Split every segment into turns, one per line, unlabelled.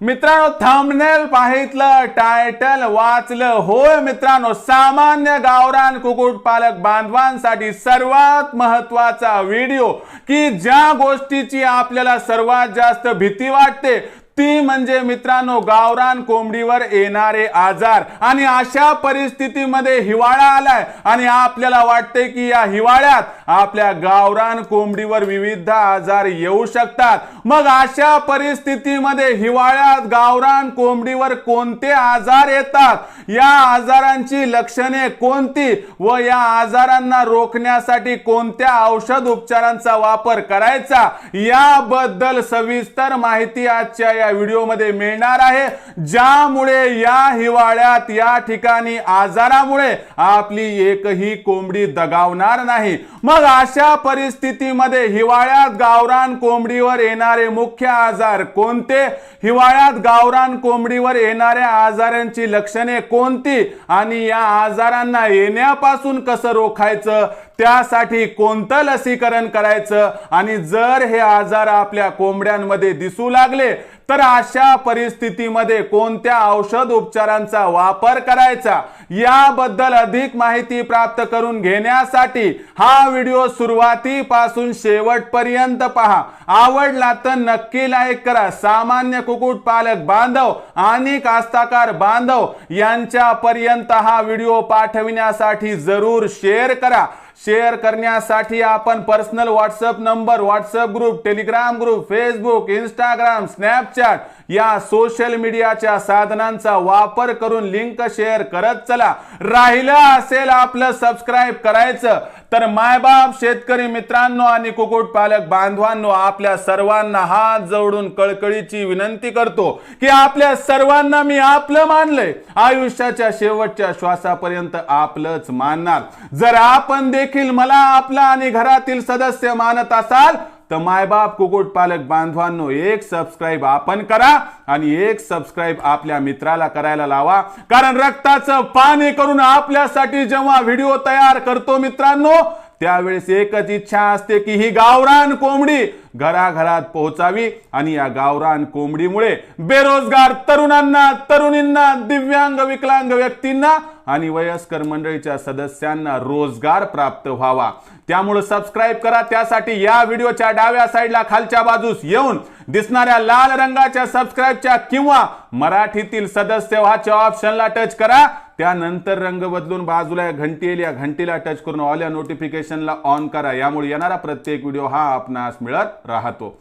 मित्रांनो thumbnail पाहितलं title वाचलं. होय मित्रांनो सामान्य गावरान कुक्कुटपालक बांधवांसाठी सर्वात महत्त्वाचा व्हिडिओ की ज्या गोष्टीची आपल्याला सर्वात जास्त भीती वाटते ती म्हणजे मित्रांनो गावरान कोंबडीवर येणारे आजार. आणि अशा परिस्थितीमध्ये हिवाळा आलाय आणि आपल्याला वाटते की या हिवाळ्यात आपल्या गावरान कोंबडीवर विविध आजार येऊ शकतात. मग अशा परिस्थितीमध्ये हिवाळ्यात गावरान कोंबडीवर कोणते आजार येतात? या आजारांची लक्षणे कोणती व या आजारांना रोखण्यासाठी कोणत्या औषध उपचारांचा वापर करायचा? याबद्दल सविस्तर माहिती आजच्या या व्हिडिओमध्ये मिळणार आहे. ज्यामुळे या हिवाळ्यात या ठिकाणी आजारामुळे आपली एकही कोंबडी दगावणार नाही. मग अशा परिस्थितीमध्ये हिवाळ्यात गावरान कोंबडीवर येणारे मुख्य आजार कोणते? हिवाळ्यात गावरान कोंबडीवर येणाऱ्या आजारांची लक्षणे कोणती? आणि या आजारांना येण्यापासून कसं रोखायचं? त्यासाठी कोणतं लसीकरण करायचं? आणि जर हे आजार आपल्या कोंबड्यांमध्ये दिसू लागले तर अशा परिस्थितीमध्ये कोणत्या औषध उपचारांचा वापर करायचा याबद्दल अधिक माहिती प्राप्त करून घेण्यासाठी हा व्हिडिओ सुरुवातीपासून शेवटपर्यंत पहा. आवडला तर नक्की लाईक करा. सामान्य कुकुट पालक बांधव आणि कास्ताकार बांधव यांच्यापर्यंत हा व्हिडिओ पाठविण्यासाठी जरूर शेअर करा. शेअर करण्यासाठी आपण personal WhatsApp number WhatsApp group Telegram group Facebook Instagram Snapchat या सोशल मीडियाच्या साधनांचा वापर करून लिंक शेअर करत चला. राहिलं असेल आपलं सबस्क्राईब करायचं तर मायबाप शेतकरी मित्रांनो आणि कुक्कुट पालक बांधवांनो आपल्या सर्वांना हात जोडून कळकळीची विनंती करतो की आपल्या सर्वांना मी आपलं मानलंय. आयुष्याच्या शेवटच्या श्वासापर्यंत आपलंच मानणार. जर आपण देखील मला आपला आणि घरातील सदस्य मानत असाल तर मायबाप कुक्कुट पालक बांधवांनो एक सबस्क्राईब आपण करा आणि एक सबस्क्राईब आपल्या मित्राला करायला लावा. कारण रक्ताचं पाणी करून आपल्यासाठी जेव्हा व्हिडिओ तयार करतो मित्रांनो त्यावेळेस एकच इच्छा असते की ही गावरान कोंबडी घराघरात पोहोचावी आणि या गावरान कोंबडीमुळे बेरोजगार तरुणांना तरुणींना दिव्यांग विकलांग व्यक्तींना आणि वयस्कर मंडळीच्या सदस्यांना रोजगार प्राप्त व्हावा. त्यामुळे सबस्क्राईब करा. त्यासाठी या व्हिडिओच्या डाव्या साईडला खालच्या बाजूस येऊन दिसणाऱ्या लाल रंगाच्या सबस्क्राईबच्या किंवा मराठीतील सदस्य व्हाच्या ऑप्शनला टच करा. त्यानंतर रंग बदलून बाजूला या घंटी येईल या घंटीला टच करून ऑल या नोटिफिकेशनला ऑन करा. यामुळे येणारा प्रत्येक व्हिडिओ हा आपणास मिळत राहतो.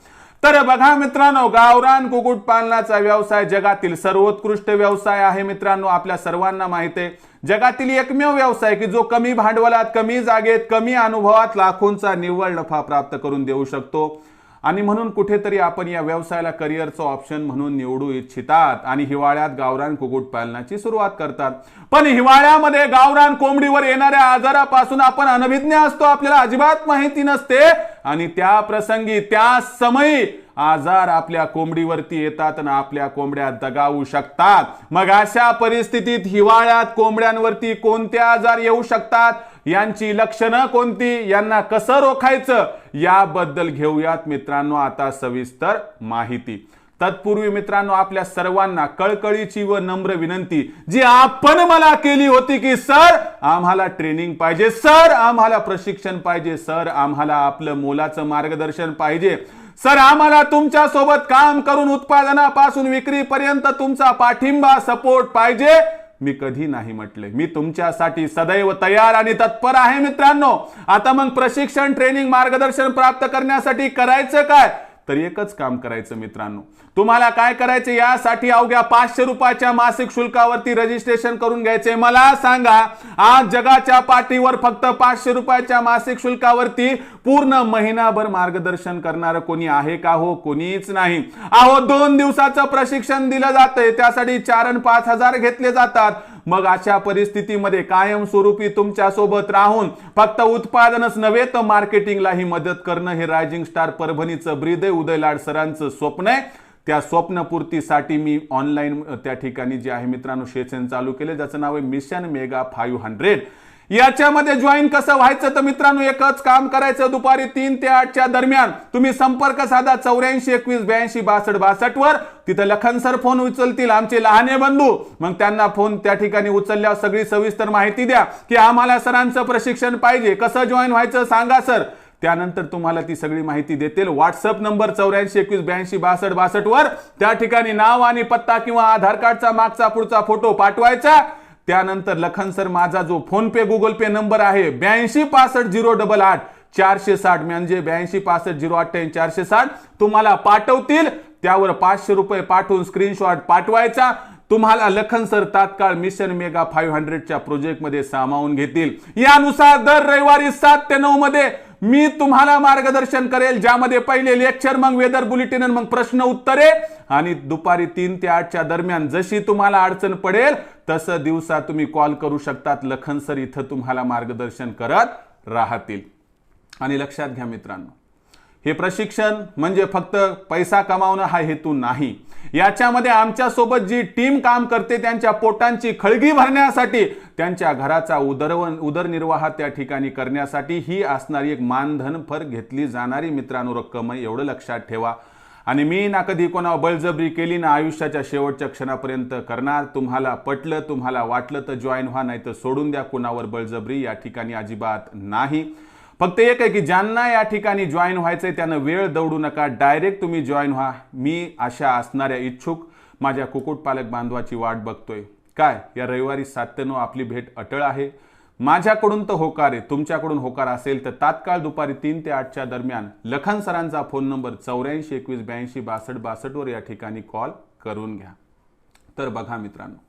तर बघा मित्रांनो गावरान कुक्कुट पालनाचा व्यवसाय जगातील सर्वोत्कृष्ट व्यवसाय आहे मित्रांनो आपल्या सर्वांना माहिती आहे. जगातील एकमेव व्यवसाय की जो कमी भांडवलात कमी जागेत कमी अनुभवात लाखोंचा निव्वळ नफा प्राप्त करून देऊ शकतो. आणि म्हणून कुठेतरी आपण या व्यवसायाला करिअरचं ऑप्शन म्हणून निवडू इच्छितात आणि हिवाळ्यात गावरान कुक्कुट पालनाची सुरुवात करतात. पण हिवाळ्यामध्ये गावरान कोंबडीवर येणाऱ्या आजारापासून आपण अनभिज्ञ असतो आपल्याला अजिबात माहिती नसते. आणि त्या प्रसंगी त्या समयी आजार आपल्या कोंबडीवरती येतात आणि आपल्या कोंबड्या दगावू शकतात. मग अशा परिस्थितीत हिवाळ्यात कोंबड्यांवरती कोणते आजार येऊ शकतात? यांची लक्षणं कोणती? यांना कसं रोखायचं? याबद्दल घेऊयात मित्रांनो आता सविस्तर माहिती. तत्पूर्वी मित्रांनो आपल्या सर्वांना कळकळीची व नम्र विनंती जी आपण मला केली होती की सर आम्हाला ट्रेनिंग पाहिजे. सर आम्हाला प्रशिक्षण पाहिजे. सर आम्हाला आपलं मोलाचं मार्गदर्शन पाहिजे. सर आम्हाला तुमच्यासोबत काम करून उत्पादनापासून विक्रीपर्यंत तुमचा पाठिंबा सपोर्ट पाहिजे. मी कधी नाही म्हटले. मी तुमच्यासाठी सदैव तयार आणि तत्पर आहे मित्रांनो. आता मग प्रशिक्षण ट्रेनिंग मार्गदर्शन प्राप्त करण्यासाठी करायचं काय? तर एकच काम करायचं मित्रांनो. तुम्हाला काय करायचं यासाठी अवघ्या पाचशे रुपयाच्या मासिक शुल्कावरती रजिस्ट्रेशन करून घ्यायचे मला सांगा आज जगाच्या पाठीवर फक्त पाचशे रुपयाच्या मासिक शुल्कावरती पूर्ण महिनाभर मार्गदर्शन करणारं कोणी आहे का हो? कोणीच नाही. अहो दोन दिवसाचं प्रशिक्षण दिलं जातंय. त्यासाठी चार आणि पाच हजार घेतले जातात. मग अशा परिस्थितीमध्ये कायमस्वरूपी तुमच्यासोबत राहून फक्त उत्पादनच नव्हे तर मार्केटिंगलाही मदत करणं हे रायझिंग स्टार परभणीचं ब्रिदय उदय लाड सरांचं स्वप्न आहे. त्या स्वप्नपूर्तीसाठी मी ऑनलाईन त्या ठिकाणी जे आहे मित्रांनो सेशन चालू केले. ज्याचं नाव आहे मिशन मेगा फाईव्ह हंड्रेड. याच्यामध्ये जॉईन कसं व्हायचं तर मित्रांनो एकच काम करायचं दुपारी तीन ते आठच्या दरम्यान. तुम्ही संपर्क साधा चौऱ्याऐंशी एकवीस ब्याऐंशी बासष्ट बासष्ट वर. तिथं लखन सर फोन उचलतील आमचे लहाने बंधू. मग त्यांना फोन त्या ठिकाणी उचलल्यावर सगळी सविस्तर माहिती द्या की आम्हाला सरांचं प्रशिक्षण पाहिजे. कसं जॉईन व्हायचं सांगा सर. त्यानंतर तुम्हाला ती सगळी माहिती देतील. व्हॉट्सअप नंबर चौऱ्याऐंशी एकवीस ब्याऐंशी बासष्ट बासष्ट वर. त्या ठिकाणी नाव आणि पत्ता किंवा आधार कार्डचा मागचा पुढचा फोटो पाठवायचा. त्यानंतर लखन सर माझा जो फोन पे गुगल पे नंबर आहे ब्याऐंशी पासष्ट झिरो डबल आठ चारशे साठ म्हणजे ब्याऐंशी पासष्ट झिरो अठ्ठ्याऐंशी चारशे साठ तुम्हाला पाठवतील. त्यावर पाचशे रुपये पाठवून स्क्रीनशॉट पाठवायचा. तुम्हाला लखन सर तात्काळ मिशन मेगा फाईव्ह हंड्रेडच्या प्रोजेक्टमध्ये सामावून घेतील. यानुसार दर रविवारी सात ते नऊ मध्ये मी तुम्हाला मार्गदर्शन करेल ज्यामध्ये पहिले लेक्चर मग वेदर बुलेटिन मग प्रश्न उत्तरे. आणि दुपारी तीन ते आठच्या दरम्यान जशी तुम्हाला अडचण पडेल तसं दिवसा तुम्ही कॉल करू शकतात. लखन सर इथं तुम्हाला मार्गदर्शन करत राहतील. आणि लक्षात घ्या मित्रांनो हे प्रशिक्षण म्हणजे फक्त पैसा कमावणं हा हेतू नाही. याच्यामध्ये आमच्यासोबत जी टीम काम करते त्यांच्या पोटांची खळगी भरण्यासाठी त्यांच्या घराचा उदरवन उदरनिर्वाह त्या ठिकाणी करण्यासाठी ही असणारी एक मानधन फर घेतली जाणारी मित्रांनो रक्कम आहे एवढं लक्षात ठेवा. आणि मी ना कधी कोणावर बळजबरी केली ना आयुष्याच्या शेवटच्या क्षणापर्यंत करणार. तुम्हाला पटलं तुम्हाला वाटलं तर जॉईन व्हा नाही तर सोडून द्या कुणावर बळजबरी या ठिकाणी अजिबात नाही. फक्त एक आहे की ज्यांना या ठिकाणी जॉईन व्हायचंय त्यानं वेळ दौडू नका. डायरेक्ट तुम्ही जॉईन व्हा. मी अशा असणाऱ्या इच्छुक माझ्या कुक्कुटपालक बांधवाची वाट बघतोय. काय? या रविवारी सात ते नऊ आपली भेट अटळ आहे. माझ्याकडून तर होकार आहे. तुमच्याकडून होकार असेल तर तात्काळ दुपारी तीन ते आठच्या दरम्यान लखन सरांचा फोन नंबर चौऱ्याऐंशी एकवीस ब्याऐंशी बासष्ट बासष्टवर या ठिकाणी कॉल करून घ्या. तर बघा मित्रांनो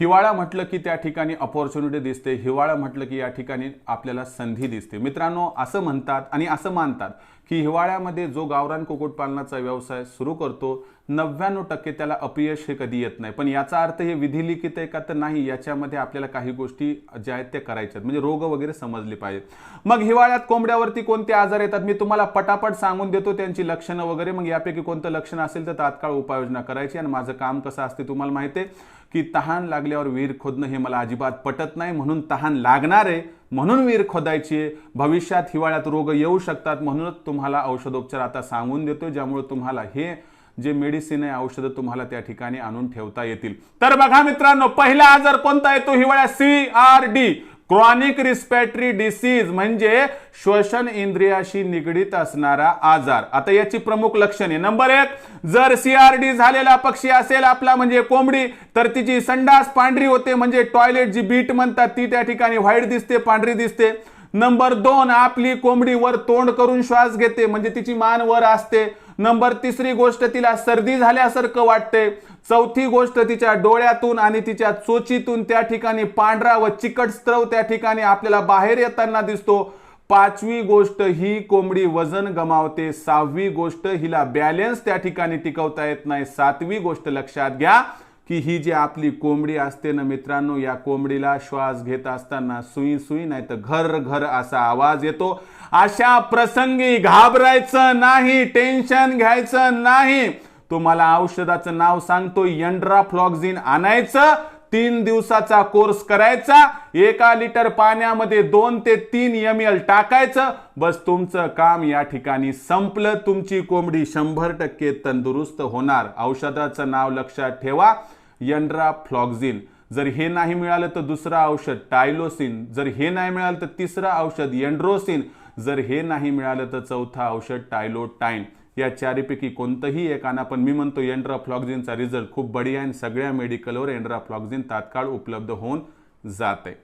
हिवाळा म्हटलं की त्या ठिकाणी अपॉर्च्युनिटी दिसते. हिवाळा म्हटलं की या ठिकाणी आपल्याला संधी दिसते. मित्रांनो असं म्हणतात आणि असं मानतात की हिवाळ्यामध्ये जो गावरान कुक्कुटपालनाचा व्यवसाय सुरू करतो नव्याण्णव टक्के त्याला अपयश हे कधी येत नाही. पण याचा अर्थ हे विधिलिखित आहे का तर नाही याच्यामध्ये आपल्याला काही गोष्टी ज्या आहेत त्या करायच्या म्हणजे रोग वगैरे समजले पाहिजेत. मग हिवाळ्यात कोंबड्यावरती कोणते आजार येतात? मी तुम्हाला पटापट सांगून देतो त्यांची लक्षणं वगैरे. मग यापैकी कोणतं लक्षण असेल तर तात्काळ उपाययोजना करायची आणि माझं काम कसं असते तुम्हाला माहिती आहे की तहान लागल्यावर विहीर खोदणं हे मला अजिबात पटत नाही. म्हणून तहान लागणार आहे. म्हणून विहीर खोदायची भविष्यात हिवाळ्यात रोग येऊ शकतात. म्हणूनच तुम्हाला औषधोपचार आता सांगून देतो ज्यामुळे तुम्हाला हे जे मेडिसिन आहे औषधं तुम्हाला त्या ठिकाणी आणून ठेवता येतील. तर बघा मित्रांनो पहिला आजार कोणता येतो हिवाळ्यात C R D chronic respiratory disease म्हणजे श्वसन इंद्रियाशी निगडीत असणारा आजार. आता याची प्रमुख लक्षणे. नंबर एक जर सीआरडी झालेला पक्षी असेल आपला म्हणजे कोंबडी तर तिची संडास पांढरी होते म्हणजे टॉयलेट जी बीट म्हणतात ती त्या ठिकाणी व्हाईट दिसते पांढरी दिसते. नंबर दोन आपली कोंबडी वर तोंड करून श्वास घेते म्हणजे तिची मान वर असते. नंबर तिसरी गोष्ट तिला सर्दी झाल्यासारखं वाटते चौथी गोष्ट तिच्या डोळ्यातून आणि तिच्या चोचीतून त्या ठिकाणी पांढरा व चिकट स्त्रव त्या ठिकाणी आपल्याला बाहेर येताना दिसतो. पाचवी गोष्ट ही कोंबडी वजन गमावते. सहावी गोष्ट हिला बॅलेन्स त्या ठिकाणी टिकवता येत नाही. सातवी गोष्ट लक्षात घ्या. की ही जी आपली कोंबडी असते ना मित्रांनो या कोंबडीला श्वास घेत असताना सुई सुई नाही तर घर घर असा आवाज येतो. अशा प्रसंगी घाबरायचं नाही टेन्शन घ्यायचं नाही. तुम्हाला औषधाचं नाव सांगतो यंड्रा फ्लॉक्झिन आणायचं तीन दिवसाचा कोर्स करायचा एका लिटर पाण्यामध्ये दोन ते तीन एम एल टाकायचं. बस तुमचं काम या ठिकाणी संपलं. तुमची कोंबडी शंभर टक्के तंदुरुस्त होणार. औषधाचं नाव लक्षात ठेवा. यंड्रा फ्लॉक्झिन जर हे नाही मिळालं तर दुसरं औषध टायलोसिन. जर हे नाही मिळालं तर तिसरं औषध यंड्रोसिन. जर हे नाही मिळालं तर चौथा औषध टायलोटाईन या चारीपैकी कोणतंही एक आणा पण मी म्हणतो एंड्राफ्लॉक्झिनचा रिझल्ट खूप बढिया आहे सगळ्या मेडिकलवर एंड्राफ्लॉक्झिन तात्काळ उपलब्ध होऊन जाते.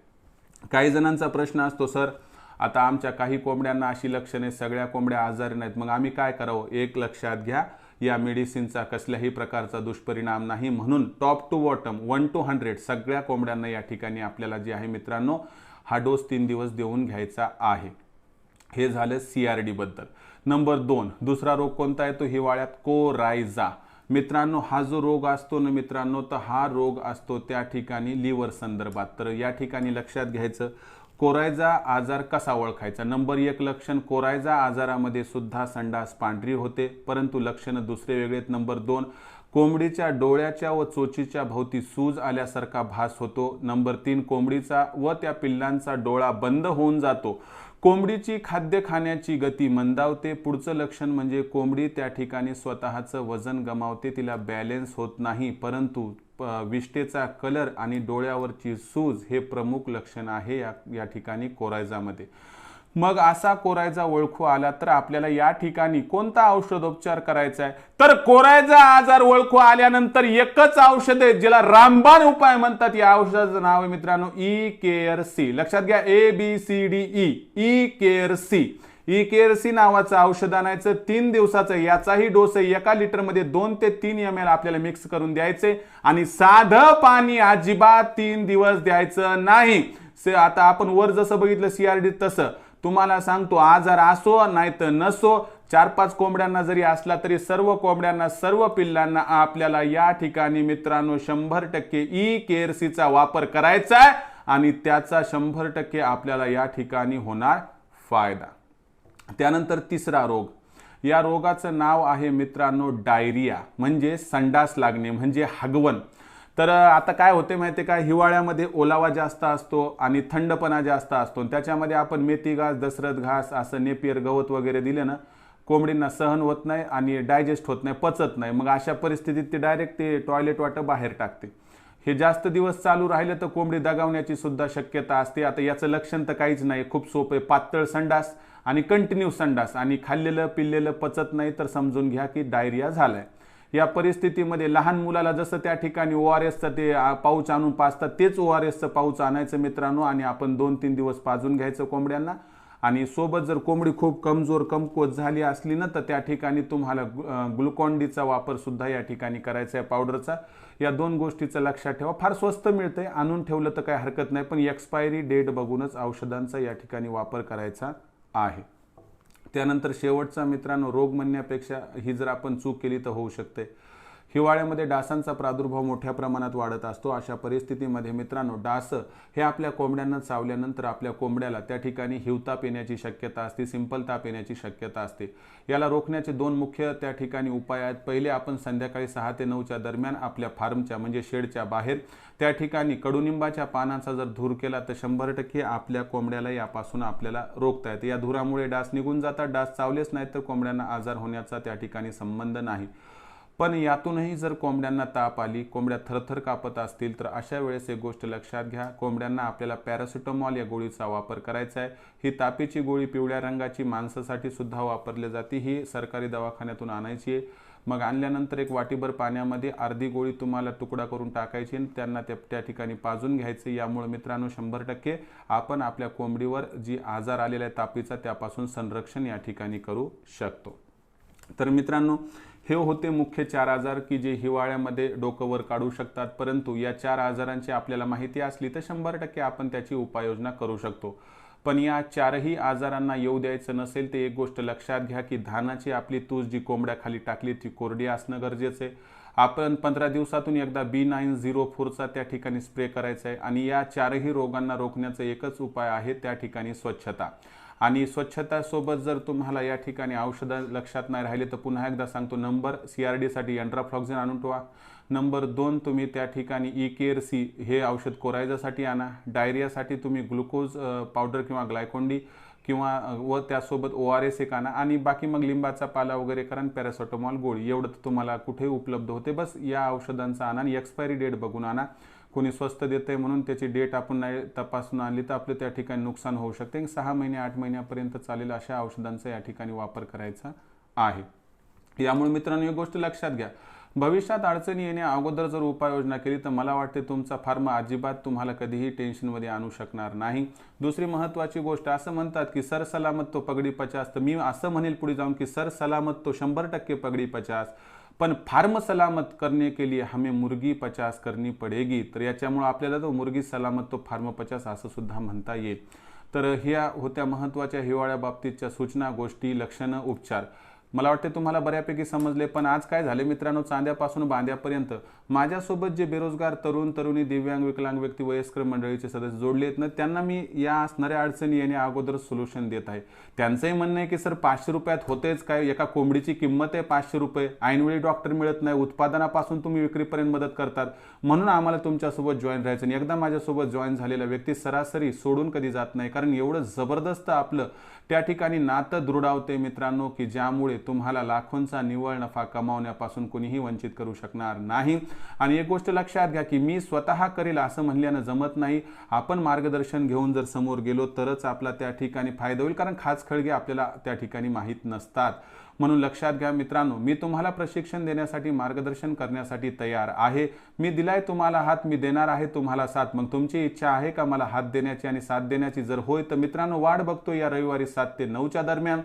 काही जणांचा प्रश्न असतो सर आता आमच्या काही कोंबड्यांना अशी लक्षणे सगळ्या कोंबड्या आजारी नाहीत. मग आम्ही काय करावं? एक लक्षात घ्या. या मेडिसिनचा कसल्याही प्रकारचा दुष्परिणाम नाही म्हणून top to bottom one to hundred सगळ्या कोंबड्यांना या ठिकाणी आपल्याला जे आहे मित्रांनो हा डोस तीन दिवस देऊन घ्यायचा आहे. हे झालं सी आर डीबद्दल नंबर दोन दुसरा रोग कोणता आहे? तो हिवाळ्यात कोरायझा. मित्रांनो हा जो रोग असतो ना मित्रांनो तर हा रोग असतो त्या ठिकाणी लिव्हर संदर्भात. तर या ठिकाणी लक्षात घ्यायचं कोरायजा आजार कसा ओळखायचा? नंबर एक लक्षण कोरायजा आजारामध्ये सुद्धा संडास पांढरी होते परंतु लक्षणं दुसरे वेगळे आहेत नंबर दोन कोंबडीच्या डोळ्याच्या व चोचीच्या भोवती सूज आल्यासारखा भास होतो. नंबर तीन कोंबडीचा व त्या पिल्लांचा डोळा बंद होऊन जातो. कोंबडीची खाद्य खाण्याची गती मंदावते. पुढचं लक्षण म्हणजे कोंबडी त्या ठिकाणी स्वतःचं वजन गमावते तिला बॅलेन्स होत नाही परंतु प- विष्टेचा कलर आणि डोळ्यावरची सूज हे प्रमुख लक्षण आहे या या ठिकाणी कोरायजामध्ये मग असा कोरायजा ओळखू आला तर आपल्याला या ठिकाणी कोणता औषधोपचार करायचा आहे? तर कोरायजा आजार ओळखू आल्यानंतर एकच औषध आहे ज्याला रामबाण उपाय म्हणतात. या औषधाचं नाव आहे मित्रांनो ई केअर सी. लक्षात घ्या A B C D E. E care C. E care C नावाचं औषध आणायचं. तीन दिवसाचं याचाही डोस एका लिटरमध्ये दोन ते तीन एम एल आपल्याला मिक्स करून द्यायचे. आणि साधं पाणी अजिबात तीन दिवस द्यायचं नाही. से आता आपण वर जसं बघितलं सीआरडी तसं. तुम्हाला सांगतो आजार असो नाही तर नसो चार पाच कोंबड्यांना जरी असला तरी सर्व कोंबड्यांना सर्व पिल्लांना आपल्याला या ठिकाणी मित्रांनो शंभर टक्के ई केअरसीचा वापर करायचा आहे आणि त्याचा शंभर टक्के आपल्याला या ठिकाणी होणार फायदा. त्यानंतर तिसरा रोग. या रोगाचं नाव आहे मित्रांनो डायरिया म्हणजे संडास लागणे म्हणजे हगवण. तर आता काय होते माहिती आहे का? हिवाळ्यामध्ये ओलावा जास्त असतो आणि थंडपणा जास्त असतो. आणि त्याच्यामध्ये आपण मेथी घास दसरथ घास असं नेपियर गवत वगैरे दिलं ना कोंबडींना सहन होत नाही आणि डायजेस्ट होत नाही पचत नाही. मग अशा परिस्थितीत ते डायरेक्ट ते टॉयलेट वाटं बाहेर टाकते. हे जास्त दिवस चालू राहिले तर कोंबडी दगावण्याची सुद्धा शक्यता असते. आता याचं लक्षण तर काहीच नाही. खूप सोपं पातळ संडास आणि कंटिन्यू संडास आणि खाल्लेलं पिल्लेलं पचत नाही तर समजून घ्या की डायरिया झालाय. या परिस्थितीमध्ये लहान मुलाला जसं त्या ठिकाणी ओ आर एसचं ते पाऊच आणून पाजतात तेच ओ आर एसचं पाऊच आणायचं मित्रांनो आणि आपण दोन तीन दिवस पाजून घ्यायचं कोंबड्यांना. आणि सोबत जर कोंबडी खूप कमजोर कमकुवत झाली असली ना तर त्या ठिकाणी तुम्हाला ग्लुकॉन डीचा वापर सुद्धा या ठिकाणी करायचा आहे पावडरचा. या दोन गोष्टीचं लक्षात ठेवा. फार स्वस्त मिळतंय. आणून ठेवलं तर काही हरकत नाही पण एक्सपायरी डेट बघूनच औषधांचा या ठिकाणी वापर करायचा. आहे. त्यानंतर शेवटचा मित्रांनो रोग म्हणण्यापेक्षा ही जर आपण चूक केली तर होऊ शकते. हिवाळ्यामध्ये डासांचा प्रादुर्भाव मोठ्या प्रमाणात वाढत असतो. अशा परिस्थितीमध्ये मित्रांनो डास हे आपल्या कोंबड्यांना चावल्यानंतर आपल्या कोंबड्याला त्या ठिकाणी हिवताप येण्याची शक्यता असते सिंपल ताप येण्याची शक्यता असते. याला रोखण्याचे दोन मुख्य त्या ठिकाणी उपाय आहेत. पहिले आपण संध्याकाळी सहा ते नऊच्या दरम्यान आपल्या फार्मच्या म्हणजे शेडच्या बाहेर त्या ठिकाणी कडुनिंबाच्या पानांचा जर धूर केला तर शंभर टक्के आपल्या कोंबड्याला यापासून आपल्याला रोखता येते. या धुरामुळे डास निघून जातात. डास चावलेच नाहीत तर कोंबड्यांना आजार होण्याचा त्या ठिकाणी संबंध नाही. पण यातूनही जर कोंबड्यांना ताप आली कोंबड्या थरथर कापत असतील तर अशा वेळेस एक गोष्ट लक्षात घ्या. कोंबड्यांना आपल्याला पॅरासिटामॉल या गोळीचा वापर करायचा आहे. ही तापीची गोळी पिवळ्या रंगाची माणसासाठी सुद्धा वापरली जाते. ही सरकारी दवाखान्यातून आणायची आहे. मग आणल्यानंतर एक वाटीभर पाण्यामध्ये अर्धी गोळी तुम्हाला तुकडा करून टाकायची आणि त्यांना त्या त्या ठिकाणी पाजून घ्यायचं. यामुळे मित्रांनो शंभर टक्के आपण आपल्या कोंबडीवर जी आजार आलेला आहे तापीचा त्यापासून संरक्षण या ठिकाणी करू शकतो. तर मित्रांनो हे होते मुख्य चार आजार की जे हिवाळ्यामध्ये डोकं वर काढू शकतात. परंतु या चार आजारांची आपल्याला माहिती असली तर शंभर टक्के आपण त्याची उपाययोजना करू शकतो. पण या चारही आजारांना येऊ द्यायचं नसेल ते एक गोष्ट लक्षात घ्या की धानाची आपली तूस जी कोंबड्याखाली टाकली ती कोरडी असणं गरजेचं आहे. आपण पंधरा दिवसातून एकदा बी नाईन झिरो फोरचा त्या ठिकाणी स्प्रे करायचा आहे आणि या चारही रोगांना रोखण्याचा एकच उपाय आहे त्या ठिकाणी स्वच्छता. आणि स्वच्छतासोबत जर तुम्हाला या ठिकाणी औषधं लक्षात नाही राहिले तर पुन्हा एकदा सांगतो नंबर सी आर डीसाठी एंट्राफ्लॉक्झिन आणून ठेवा. नंबर दोन तुम्ही त्या ठिकाणी ई केअर सी हे औषध कोरायजासाठी आणा. डायरियासाठी तुम्ही ग्लुकोज पावडर किंवा ग्लायकोंडी किंवा व त्यासोबत ओ आर एस एक आणा. आणि बाकी मग लिंबाचा पाला वगैरे करा आणि गोळी. एवढं तर तुम्हाला कुठे उपलब्ध होते. बस या औषधांचा आणा आणि एक्सपायरी डेट बघून आणा. कोणी स्वस्त देते म्हणून त्याची डेट आपण नाही तपासून आणली तर आपलं त्या ठिकाणी नुकसान होऊ शकते. सहा महिने आठ महिन्यापर्यंत चालेल अशा औषधांचा या ठिकाणी वापर करायचा आहे. यामुळे मित्रांनो ही गोष्ट लक्षात घ्या. भविष्यात अडचणी येण्या अगोदर जर उपाययोजना केली तर मला वाटते तुमचा फार्मा अजिबात तुम्हाला कधीही टेन्शनमध्ये आणू शकणार नाही. दुसरी महत्त्वाची गोष्ट असं म्हणतात की सर सलामत तो पगडी पचास. तर मी असं म्हणेल पुढे जाऊन की सर सलामत तो शंभर टक्के पगडी पचास. पण फार्म सलामत करने के लिए हमें मुर्गी पचास करनी पडेगी. तर याच्यामुळं आपल्याला तो मुर्गी सलामत तो फार्म पचास असं सुद्धा म्हणता येईल. तर ह्या होत्या महत्त्वाच्या हिवाळ्याबाबतीतच्या सूचना गोष्टी लक्षणं उपचार. मला वाटते तुम्हाला बऱ्यापैकी समजले पण आज काय झाले मित्रांनो? चांद्यापासून बांद्यापर्यंत. माझ्यासोबत जे बेरोजगार तरुण तरुणी दिव्यांग विकलांग व्यक्ती वयस्कर मंडळीचे सदस्य जोडले आहेत ना त्यांना मी या असणाऱ्या अडचणी येणे अगोदर सोल्युशन देत आहे. त्यांचंही म्हणणं आहे की सर पाचशे रुपयात होतेच काय? एका कोंबडीची किंमत आहे पाचशे रुपये. ऐनवेळी डॉक्टर मिळत नाही. उत्पादनापासून तुम्ही विक्रीपर्यंत मदत करतात. म्हणून आम्हाला तुमच्यासोबत जॉईन राहायचं आणि एकदा माझ्यासोबत जॉईन झालेला व्यक्ती सरासरी सोडून कधी जात नाही. कारण एवढं जबरदस्त आपलं त्या ठिकाणी नातं दृढावते मित्रांनो की ज्यामुळे तुम्हाला लाखोंचा निव्वळ नफा कमावण्यापासून कोणीही वंचित करू शकणार नाही. आणि एक गोष्ट लक्षात घ्या की मी स्वतः करेल असं म्हणल्यानं जमत नाही. आपण मार्गदर्शन घेऊन जर समोर गेलो तरच आपला त्या ठिकाणी फायदा होईल कारण खास खळगे आपल्याला त्या ठिकाणी माहीत नसतात. म्हणून लक्षात घ्या मित्रांनो मी तुम्हाला प्रशिक्षण देण्यासाठी मार्गदर्शन करण्यासाठी तयार आहे. मी दिलाय तुम्हाला हात मी देणार आहे तुम्हाला साथ. मग तुमची इच्छा आहे का मला हात देण्याची आणि साथ देण्याची? जर होय तर मित्रांनो वाट बघतो या रविवारी सात ते नऊच्या दरम्यान.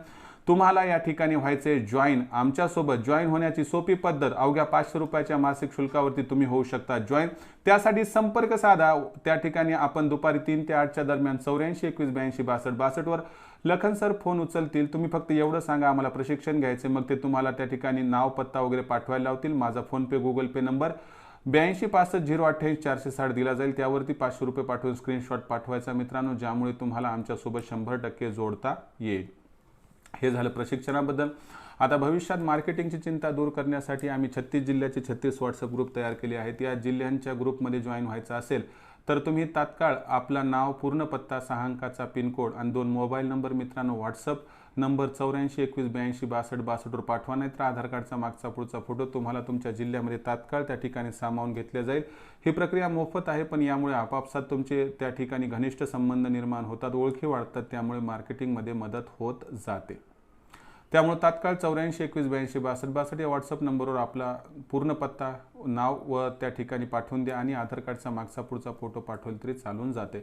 तुम्हाला या ठिकाणी व्हायचे जॉईन आमच्यासोबत जॉईन होण्याची सोपी पद्धत अवघ्या पाचशे रुपयाच्या मासिक शुल्कावरती तुम्ही होऊ शकता जॉईन त्यासाठी संपर्क साधा. त्या ठिकाणी आपण दुपारी तीन ते आठच्या दरम्यान चौऱ्याऐंशी एकवीस ब्याऐंशी बासष्ट बासष्टवर लखन सर फोन उचलतील. तुम्ही फक्त एवढं सांगा आम्हाला प्रशिक्षण घ्यायचे मग ते तुम्हाला त्या ठिकाणी नाव पत्ता वगैरे पाठवायला लावतील. माझा फोनपे गुगल पे नंबर ब्याऐंशी पासष्ट झिरो अठ्ठ्याऐंशी चारशे साठ दिला जाईल. त्यावरती पाचशे रुपये पाठवून स्क्रीनशॉट पाठवायचा मित्रांनो ज्यामुळे तुम्हाला आमच्यासोबत शंभर टक्के जोडता येईल. हे झालं प्रशिक्षणाबद्दल. आता भविष्यात मार्केटिंगची चिंता दूर करण्यासाठी आम्ही छत्तीस जिल्ह्याचे छत्तीस व्हॉट्सअप ग्रुप तयार केले आहेत. या जिल्ह्यांच्या ग्रुपमध्ये जॉईन व्हायचं असेल तर तुम्ही तात्काळ आपला नाव पूर्ण पत्ता सहा अंकाचा पिनकोड आणि दोन मोबाईल नंबर मित्रांनो व्हॉट्सअप नंबर चौऱ्याऐंशी एकवीस ब्याऐंशी बासष्ट बासष्टवर पाठवा नाही तर आधार कार्डचा मागचा पुढचा फोटो तुम्हाला तुमच्या जिल्ह्यामध्ये तात्काळ त्या ठिकाणी सामावून घेतले जाईल. ही प्रक्रिया मोफत आहे पण यामुळे आपापसात तुमचे त्या ठिकाणी घनिष्ठ संबंध निर्माण होतात ओळखी वाढतात त्यामुळे मार्केटिंगमध्ये मदत होत जाते. त्यामुळे तात्काळ चौऱ्याऐंशी एकवीस ब्याऐंशी बासष्ट बासष्ट या व्हॉट्सअप नंबरवर आपला पूर्ण पत्ता नाव व त्या ठिकाणी पाठवून द्या आणि आधार कार्डचा मागचा पुढचा फोटो पाठवले तरी चालून जाते.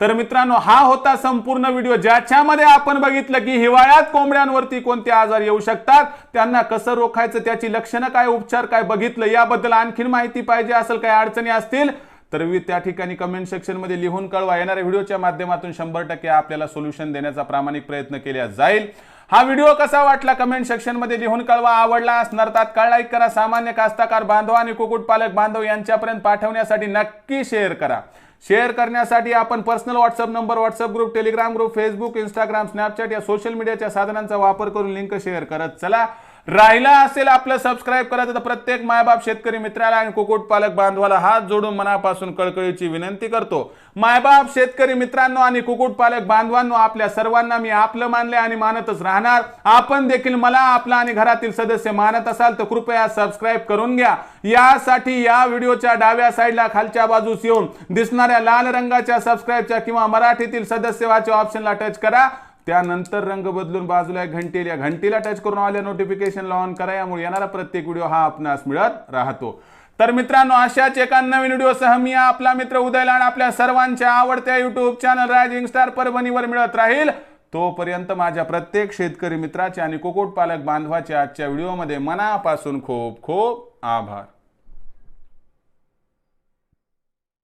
तर मित्रांनो हा होता संपूर्ण व्हिडिओ. ज्याच्यामध्ये आपण बघितलं की हिवाळ्यात कोंबड्यांवरती कोणते आजार येऊ शकतात त्यांना कसं रोखायचं त्याची लक्षणं काय उपचार काय बघितलं याबद्दल आणखीन माहिती पाहिजे असेल काही अडचणी असतील तर मी त्या ठिकाणी कमेंट सेक्शनमध्ये लिहून कळवा. येणाऱ्या व्हिडिओच्या माध्यमातून शंभर टक्के आपल्याला सोल्युशन देण्याचा प्रामाणिक प्रयत्न केला जाईल. हा व्हिडिओ कसा वाटला कमेंट सेक्शनमध्ये लिहून कळवा. आवडला असणार तात्काळ लाईक करा. सामान्य कास्ताकार बांधव आणि कुक्कुटपालक बांधव यांच्यापर्यंत पाठवण्यासाठी नक्की शेअर करा. शेअर करण्यासाठी आपण personal WhatsApp number WhatsApp group Telegram group Facebook Instagram Snapchat या सोशल मीडियाच्या साधनांचा वापर करून लिंक शेअर करत चला. राहिला असेल आपलं सबस्क्राईब करायचं तर प्रत्येक मायबाप शेतकरी मित्राला आणि कुक्कुटपालक बांधवाला हात जोडून मनापासून कळकळीची विनंती करतो. मायबाप शेतकरी मित्रांनो आणि कुक्कुटपालक बांधवांनो आपल्या सर्वांना मी आपलं मानले आणि मानतच राहणार. आपण देखील मला आपला आणि घरातील सदस्य मानत असाल तर कृपया सबस्क्राईब करून घ्या. यासाठी या व्हिडिओच्या डाव्या साईडला खालच्या बाजूस येऊन दिसणाऱ्या लाल रंगाच्या सबस्क्राईबच्या किंवा मराठीतील सदस्यवाच्या ऑप्शनला टच करा. त्यानंतर रंग बदलून बाजूला एक घंटी या घंटीला टच करून आल्या नोटिफिकेशन ऑन करा. यामुळे येणारा प्रत्येक व्हिडिओ हा आपणास मिळत राहतो. तर मित्रांनो अशाच एका नवीन व्हिडिओसह मी आपला मित्र उदयलाड आपल्या सर्वांच्या आवडत्या युट्यूब चॅनल रायझिंग स्टार परभणीवर मिळत राहील. तोपर्यंत माझ्या प्रत्येक शेतकरी मित्राचे आणि कुक्कुटपालक बांधवाच्या आजच्या व्हिडिओमध्ये मनापासून खूप खूप आभार.